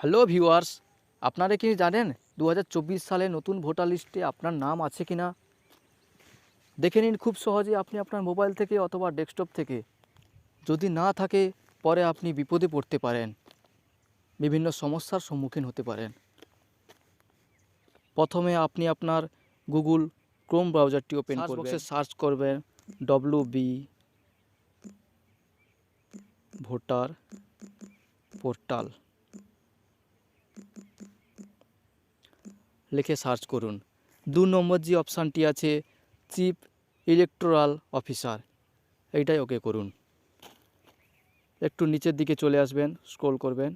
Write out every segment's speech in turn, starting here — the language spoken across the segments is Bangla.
হ্যালো ভিউয়ার্স আপনারা কি জানেন দু হাজার চব্বিশ সালে নতুন ভোটার লিস্টে আপনার নাম আছে কি না দেখে নিন খুব সহজে আপনি আপনার মোবাইল থেকে অথবা ডেস্কটপ থেকে। যদি না থাকে পরে আপনি বিপদে পড়তে পারেন বিভিন্ন সমস্যার সম্মুখীন হতে পারেন। প্রথমে আপনি আপনার গুগল ক্রোম ব্রাউজারটি ওপেন করবেন। সার্চ করবেন ডব্লু বি ভোটার পোর্টাল। লিখে সার্চ করুন। দু নম্বর যে অপশানটি আছে, চিফ ইলেকটোরাল অফিসার, এইটাই ওকে করুন। একটু নিচের দিকে চলে আসবেন, স্ক্রল করবেন।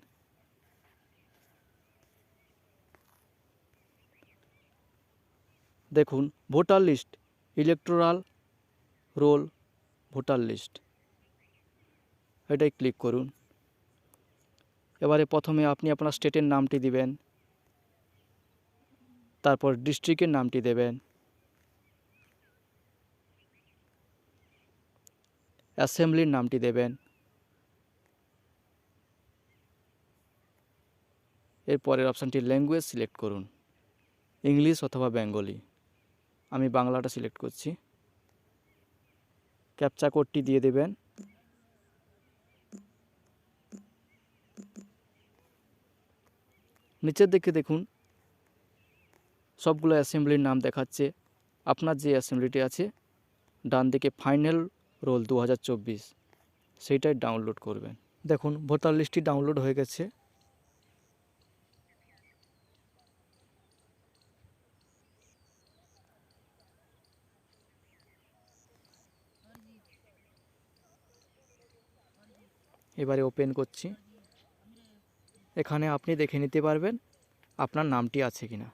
দেখুন, voter list, electoral roll, voter list. এটাই ক্লিক করুন। এবারে প্রথমে আপনি আপনার স্টেটের নামটি দিবেন। তারপর ডিস্ট্রিক্টের নামটি দেবেন। অ্যাসেম্বলির নামটি দেবেন। এরপরের অপশানটি ল্যাঙ্গুয়েজ সিলেক্ট করুন। ইংলিশ অথবা বেঙ্গলি। আমি বাংলাটা সিলেক্ট করছি। ক্যাপচা কোডটি দিয়ে দেবেন। নিচের দিকে দেখুন সবগুলো অ্যাসেম্বলির নাম দেখাচ্ছে। আপনার যে অ্যাসেম্বলিটি আছে, ডান দিকে ফাইনাল রোল দু হাজার চব্বিশ, সেইটাই ডাউনলোড করবেন। দেখুন, ভোটার লিস্টটি ডাউনলোড হয়ে গেছে। এবারে ওপেন করছি। এখানে আপনি দেখে নিতে পারবেন আপনার নামটি আছে কিনা।